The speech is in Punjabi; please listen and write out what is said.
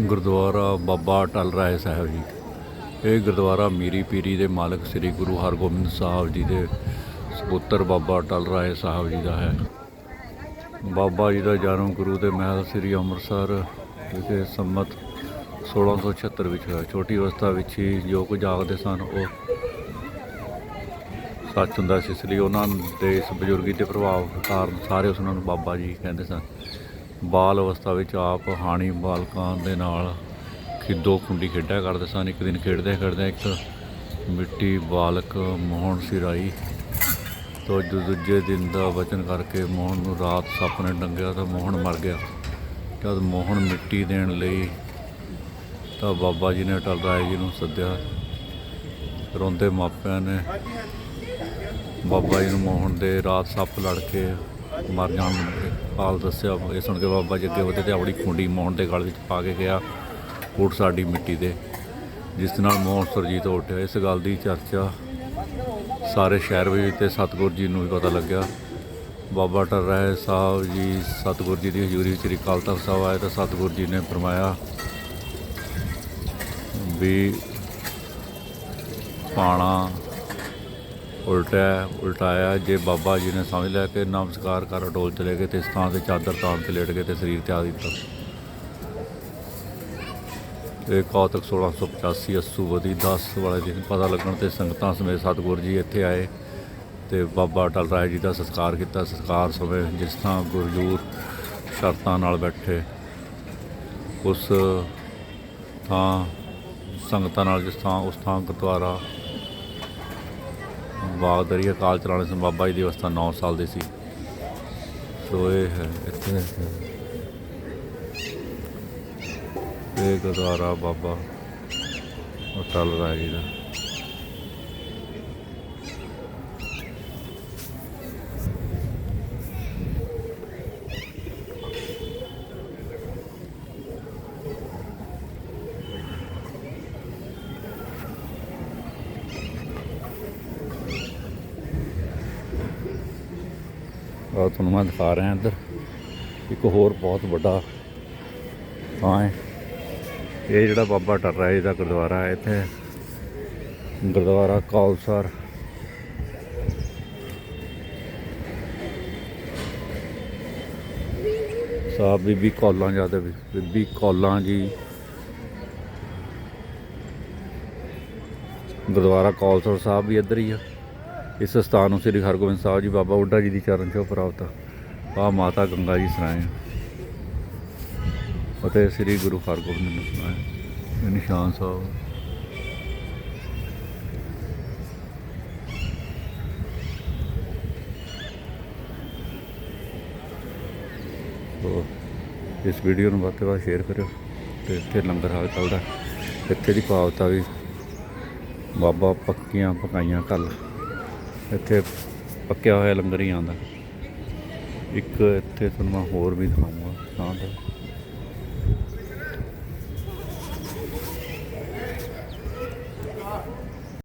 ਗੁਰਦੁਆਰਾ ਬਾਬਾ ਟਲ ਰਾਏ ਸਾਹਿਬ ਜੀ। ਇਹ ਗੁਰਦੁਆਰਾ ਮੀਰੀ ਪੀਰੀ ਦੇ ਮਾਲਕ ਸ੍ਰੀ ਗੁਰੂ ਹਰਗੋਬਿੰਦ ਸਾਹਿਬ ਜੀ ਦੇ ਸਪੁੱਤਰ ਬਾਬਾ ਟਲ ਰਾਏ ਸਾਹਿਬ ਜੀ ਦਾ ਹੈ। ਬਾਬਾ ਜੀ ਦਾ ਜਨਮ ਗੁਰੂ ਦੇ ਮਹਿਲ ਸ੍ਰੀ ਅੰਮ੍ਰਿਤਸਰ ਵਿਖੇ ਸੰਮਤ 1676 ਵਿੱਚ ਹੋਇਆ। ਛੋਟੀ ਅਵਸਥਾ ਵਿੱਚ ਹੀ ਜੋ ਕੁਝ ਆਖਦੇ ਸਨ, ਉਹ ਸੱਚ ਹੁੰਦਾ ਸੀ। ਇਸ ਲਈ ਉਹਨਾਂ ਦੇ ਇਸ ਬਜ਼ੁਰਗੀ ਦੇ ਪ੍ਰਭਾਵ ਕਾਰਨ ਸਾਰੇ ਉਸ ਨੂੰ ਬਾਬਾ ਜੀ ਕਹਿੰਦੇ ਸਨ। ਬਾਲ ਅਵਸਥਾ ਵਿੱਚ ਆਪ ਹਾਣੀ ਬਾਲਕਾਂ ਦੇ ਨਾਲ ਖਿੱਦੋ ਖੁੰਡੀ ਖੇਡਿਆ ਕਰਦੇ ਸਨ। ਇੱਕ ਦਿਨ ਖੇਡਦੇ ਖੇਡਦੇ ਇੱਕ ਮਿੱਟੀ ਬਾਲਕ ਮੋਹਨ ਸਿਰਾਈ ਤੋਂ ਦੂ- ਦੂਜੇ ਦਿਨ ਦਾ ਵਚਨ ਕਰਕੇ ਮੋਹਨ ਨੂੰ ਰਾਤ ਸੱਪ ਨੇ ਡੰਗਿਆ ਤਾਂ ਮੋਹਨ ਮਰ ਗਿਆ। ਜਦ ਮੋਹਨ ਮਿੱਟੀ ਦੇਣ ਲਈ ਤਾਂ ਬਾਬਾ ਜੀ ਨੇ ਅਟਲ ਰਾਏ ਜੀ ਨੂੰ ਸੱਦਿਆ। ਰੋਂਦੇ ਮਾਪਿਆਂ ਨੇ ਬਾਬਾ ਜੀ ਨੂੰ ਮੋਹਨ ਦੇ ਰਾਤ ਸੱਪ ਲੜ ਕੇ ਮਰ ਜਾਣ ਦੇ ਹਾਲ ਦੱਸਿਆ ਇਹ ਸੁਣ ਕੇ ਬਾਬਾ ਜੀ ਅੱਗੇ ਵਧੇ ਤੇ ਆਪਣੀ ਖੁੰਡੀ ਮੋਹਨ ਦੇ ਗਲ ਵਿੱਚ ਪਾ ਕੇ ਗਿਆ ਕੋਟ ਸਾਡੀ ਮਿੱਟੀ ਦੇ, ਜਿਸ ਨਾਲ ਮੋਹਨ ਸੁਰਜੀਤ ਹੋ ਉੱਠਿਆ ਇਸ ਗੱਲ ਦੀ ਚਰਚਾ ਸਾਰੇ ਸ਼ਹਿਰ ਵਿੱਚ ਤੇ ਸਤਿਗੁਰ ਜੀ ਨੂੰ ਵੀ ਪਤਾ ਲੱਗਿਆ। ਬਾਬਾ ਟਰਰਾਏ ਸਾਹਿਬ ਜੀ, ਸਤਿਗੁਰ ਜੀ ਦੀ ਹਜ਼ੂਰੀ ਵਿੱਚ ਸ੍ਰੀ ਅਕਾਲ ਤਖਤ ਸਾਹਿਬ ਆਏ ਤਾਂ ਸਤਿਗੁਰ ਜੀ ਨੇ ਫਰਮਾਇਆ ਵੀ ਪਾਣਾ ਉਲਟਿਆ ਉਲਟਾਇਆ ਜੇ ਬਾਬਾ ਜੀ ਨੇ ਸਮਝ ਲਿਆ ਕਿ ਨਮਸਕਾਰ ਕਰ ਅਡੋਲ ਚਲੇ ਗਏ ਤੇ ਇਸ ਥਾਂ ਤੇ ਚਾਦਰ ਤਾਣ 'ਤੇ ਲੇਟ ਗਏ ਤੇ ਸਰੀਰ ਤਿਆਗ ਦਿੱਤਾ ਇਹ ਕੌਤਕ 1685 ਅਸੂ ਵਧੀ 10 ਵਾਲੇ ਦਿਨ ਪਤਾ ਲੱਗਣ ਤੇ ਸੰਗਤਾਂ ਸਮੇਤ ਸਤਿਗੁਰ ਜੀ ਇੱਥੇ ਆਏ ਤੇ ਬਾਬਾ ਅਟਲ ਰਾਏ ਜੀ ਦਾ ਸੰਸਕਾਰ ਕੀਤਾ। ਸਤਿਕਾਰ ਸਮੇਂ ਜਿਸ ਥਾਂ ਗੁਰਜੂਰ ਸ਼ਰਤਾਂ ਨਾਲ ਬੈਠੇ, ਉਸ ਥਾਂ ਸੰਗਤਾਂ ਨਾਲ ਜਿਸ ਥਾਂ, ਉਸ ਥਾਂ ਗੁਰਦੁਆਰਾ ਬਾਗਦਰੀ ਅਕਾਲ ਚਲਾਣੇ ਸਿੰਘ ਬਾਬਾ ਜੀ ਦੀ ਅਵਸਥਾ 9 ਸਾਲ ਦੀ ਸੀ। ਸੋ ਇਹ ਹੈ, ਇੱਥੇ ਇਹ ਗੁਰਦੁਆਰਾ ਬਾਬਾ ਅਟਲ ਰਾਏ ਜੀ ਦਾ ਆ ਤੁਹਾਨੂੰ ਮੈਂ ਦਿਖਾ ਰਿਹਾ ਇੱਧਰ। ਇੱਕ ਹੋਰ ਬਹੁਤ ਵੱਡਾ ਥਾਂ ਹੈ। ਇਹ ਜਿਹੜਾ ਬਾਬਾ ਟਰਰਾ ਜੀ ਦਾ ਗੁਰਦੁਆਰਾ ਹੈ, ਇੱਥੇ ਗੁਰਦੁਆਰਾ ਕੌਲਸਰ। ਸਾਹਿਬ ਬੀਬੀ ਕੌਲਾਂ ਜ਼ਿਆਦਾ ਬੀਬੀ ਕੌਲਾਂ ਜੀ। ਗੁਰਦੁਆਰਾ ਕੌਲਸਰ ਸਾਹਿਬ ਵੀ ਇੱਧਰ ਹੀ ਆ। ਇਸ ਸਥਾਨ ਨੂੰ ਸ੍ਰੀ ਹਰਗੋਬਿੰਦ ਸਾਹਿਬ ਜੀ, ਬਾਬਾ ਬੁੱਢਾ ਜੀ ਦੀ ਚਰਨ ਛੋਹ ਪ੍ਰਾਪਤ ਆ। ਮਾਤਾ ਗੰਗਾ ਜੀ ਸਰਾਏ ਅਤੇ ਸ੍ਰੀ ਗੁਰੂ ਹਰਗੋਬਿੰਦ ਨੂੰ ਸੁਣਾਇਆ ਨਿਸ਼ਾਨ ਸਾਹਿਬ। ਤੋ ਇਸ ਵੀਡੀਓ ਨੂੰ ਵੱਧ ਤੋਂ ਵੱਧ ਸ਼ੇਅਰ ਕਰਿਓ ਤੇ ਇੱਥੇ ਲੰਗਰ ਹਾਲ ਚੱਲਦਾ। ਇੱਥੇ ਦੀ ਪਾਵਤਾ ਵੀ ਬਾਬਾ ਪੱਕੀਆਂ ਪਕਾਈਆਂ ਕੱਲ ਇੱਥੇ ਪੱਕਿਆ ਹੋਇਆ ਲੰਗਰ ਹੀ ਆਉਂਦਾ। ਇੱਕ ਇੱਥੇ ਤੁਹਾਨੂੰ ਮੈਂ ਹੋਰ ਵੀ ਦਿਖਾਊਂਗਾ ਤਾਂ ਦਾ